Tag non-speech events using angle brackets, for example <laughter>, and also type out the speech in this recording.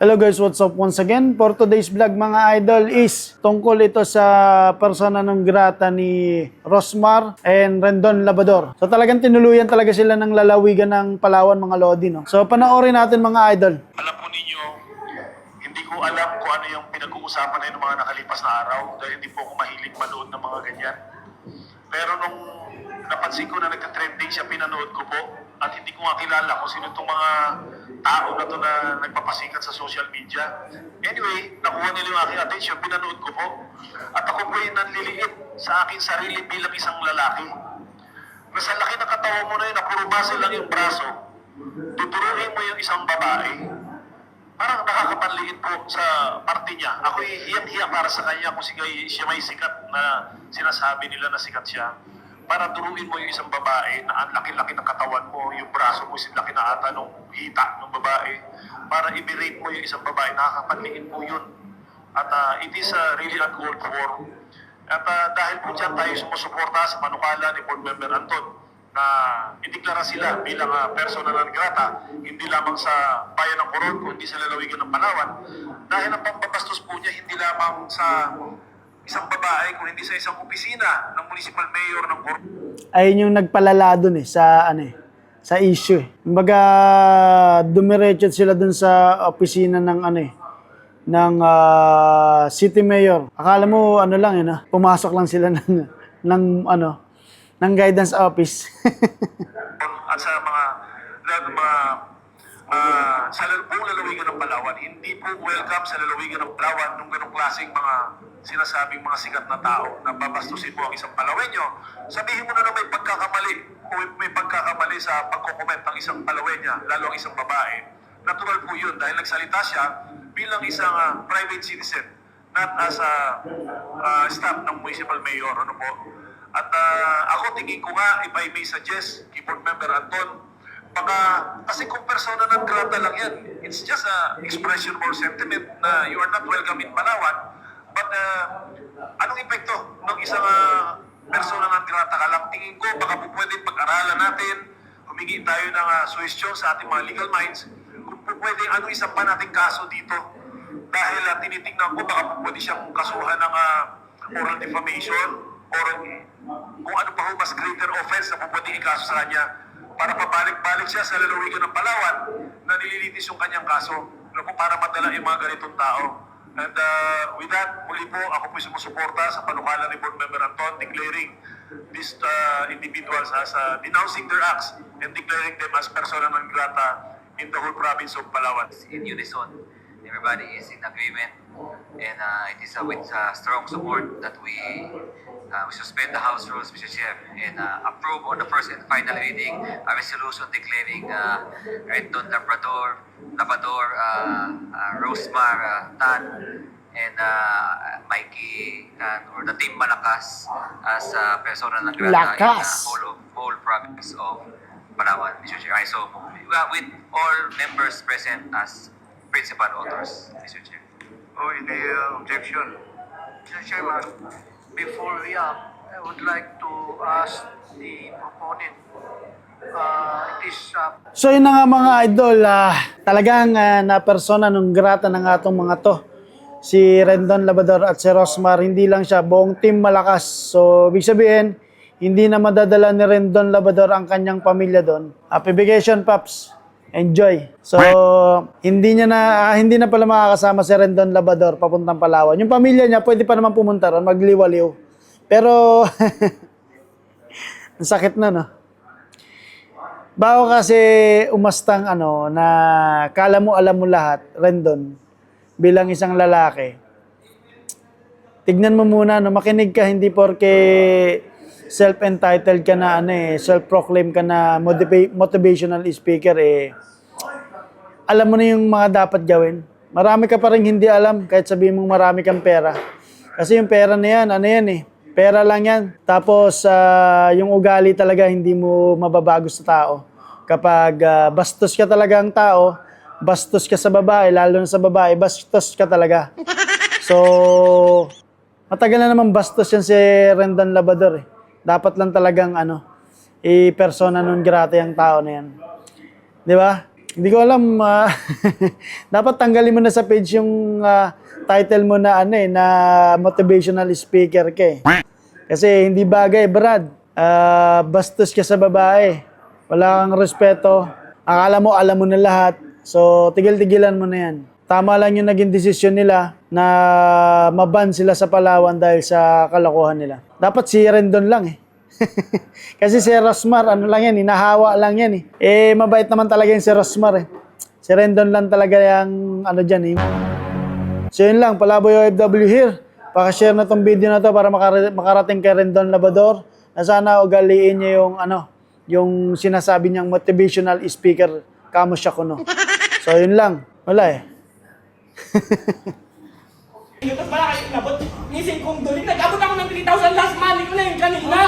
Hello guys, what's up once again? For today's vlog mga idol is tungkol ito sa persona ng grata ni Rosmar and Rendon Labador. So talagang tinuluyan talaga sila ng lalawigan ng Palawan mga Lodi. No? So panoorin natin mga idol. Alam po ninyo, hindi ko alam kung ano yung pinag-uusapan na ng mga nakalipas na araw dahil hindi po ako mahilig manood ng mga ganyan. Pero nung napansin ko na nagka-trending siya, pinanood ko po at hindi ko nga kilala kung sino itong mga tao na to na nagpapasikat sa social media. Anyway, nakuha nila yung aking attention, pinanood ko po. At ako po yung nanliliit sa aking sarili bilang isang lalaki. Mas ang laki ng katawan mo na yun, na muscle lang yung braso, tuturuin mo yung isang babae, parang nakakapanliit po sa parte niya. Ako hiyang-hiya para sa kanya kung siya may sikat na sinasabi nila na sikat siya. Para turuin mo yung isang babae na ang laki-laki ng katawan mo, yung braso mo, yung laki na ata ng hita ng babae. Para i-berate mo yung isang babae, nakakapanliit po yun. At ah, it is uh, really uncalled for. At ah, dahil po dyan tayo sumusuporta sa panukala ni Board Member Anton na ideklara sila bilang uh, persona non grata, hindi lamang sa bayan ng Coron, kundi sa lalawigan ng Palawan. Dahil ang pambabastos po niya hindi lamang sa isang babae, kung hindi sa isang opisina ng municipal mayor ng Coron. Ayun yung nagpalala dun eh sa ano eh, sa issue eh. Kumbaga dumiretso sila dun sa opisina ng ano eh ng ah, city mayor. Akala mo ano lang eh, no? pumasok lang sila <laughs> ng ng ano ng guidance office. <laughs> at sa mga lahat ng mga ah, sa lal- buong lalawigan ng Palawan, hindi po welcome sa lalawigan ng Palawan nung ganong klaseng mga sinasabing mga sikat na tao na babastusin mo ang isang Palawenyo. Sabihin mo na na may pagkakamali o may pagkakamali sa pagkokomment ng isang Palawenya, lalo ang isang babae. Natural po yun dahil nagsalita siya bilang isang ah, private citizen, not as a ah, staff ng municipal mayor. Ano po? At ah, ako tingin ko nga, if I may suggest, keyboard member Anton, baka, kasi kung persona ng grata lang yan, it's just a expression or sentiment na you are not welcome in Palawan, but uh, anong epekto ng isang ah, persona ng grata ka lang? Tingin ko, baka po pwede pag-aralan natin, humingi tayo ng uh, suwestyon sa ating mga legal minds, kung po pwede, ano isang pa nating kaso dito? Dahil uh, tinitingnan ko, baka po pwede siyang kasuhan ng ah, oral defamation, or kung ano pa mas greater offense na po pwede ikaso sa kanya para pabalik-balik siya sa lalawigan ng Palawan na nililitis yung kanyang kaso ano po, para madala yung mga ganitong tao. And uh, with that, muli po, ako po sumusuporta sa panukala ni Board Member Anton declaring these uh, individuals as uh, denouncing their acts and declaring them as persona non grata in the whole province of Palawan. in unison. Everybody is in agreement, and uh, it is uh, with uh, strong support that we uh, we suspend the House rules, Mr. Chair, and uh, approve on the first and final reading a resolution declaring uh, Renton Labrador, Labrador, uh, uh, Rosemar uh, Tan, and uh, Mikey Tan, or the Team Malakas as uh, persona ng grata in the Lakas. whole, of, whole province of Palawan, Mr. Chair. I so move. Uh, with all members present as principal authors, Mr. Chair. Oh, any uh, objection? Mr. Chairman, before we act, I would like to ask the proponent, uh, it is uh, So yun na nga mga idol, ah, talagang ah, na persona nung grata ng atong mga to. Si Rendon Labador at si Rosmar, hindi lang siya, buong team malakas. So, ibig sabihin, hindi na madadala ni Rendon Labador ang kanyang pamilya doon. Happy vacation, Paps. Enjoy. So, hindi niya na, ah, hindi na pala makakasama si Rendon Labador papuntang Palawan. Yung pamilya niya, pwede pa naman pumunta ron, magliwaliw. Pero, <laughs> ang sakit na, no? Bago kasi umastang ano na kala mo alam mo lahat, Rendon, bilang isang lalaki. Tignan mo muna, no, makinig ka hindi porke self-entitled ka na ano eh, self-proclaim ka na motiva- motivational speaker eh. Alam mo na yung mga dapat gawin. Marami ka pa rin hindi alam kahit sabihin mong marami kang pera. Kasi yung pera na yan, ano yan eh, pera lang yan. Tapos ah, yung ugali talaga hindi mo mababago sa tao. Kapag ah, bastos ka talaga ang tao, bastos ka sa babae, lalo na sa babae, bastos ka talaga. So, matagal na naman bastos yan si Rendon Labador eh. Dapat lang talagang ano, i-persona non grata yung tao na yan. Di ba? Hindi ko alam. ah, <laughs> dapat tanggalin mo na sa page yung ah, title mo na ano eh, na motivational speaker ka eh. Kasi hindi bagay, Brad. Ah, bastos ka sa babae. Wala kang respeto. Akala mo, alam mo na lahat. So, tigil-tigilan mo na yan. Tama lang yung naging desisyon nila na maban sila sa Palawan dahil sa kalokohan nila. Dapat si Rendon lang eh. <laughs> Kasi si Rosmar, ano lang yan, hinahawa lang yan eh. Eh, mabait naman talaga yung si Rosmar eh. Si Rendon lang talaga yung ano dyan eh. So yun lang, Palaboy OFW here. Pakashare na tong video na to para makara- makarating kay Rendon Labador na sana ugaliin niya yung ano, yung sinasabi niyang motivational speaker kamo siya kuno. So yun lang. Wala eh. <laughs> Tapos pala kayo inabot. Ngising kong duling. Nag-abot ako ng 3,000 last money ko na yung kanina.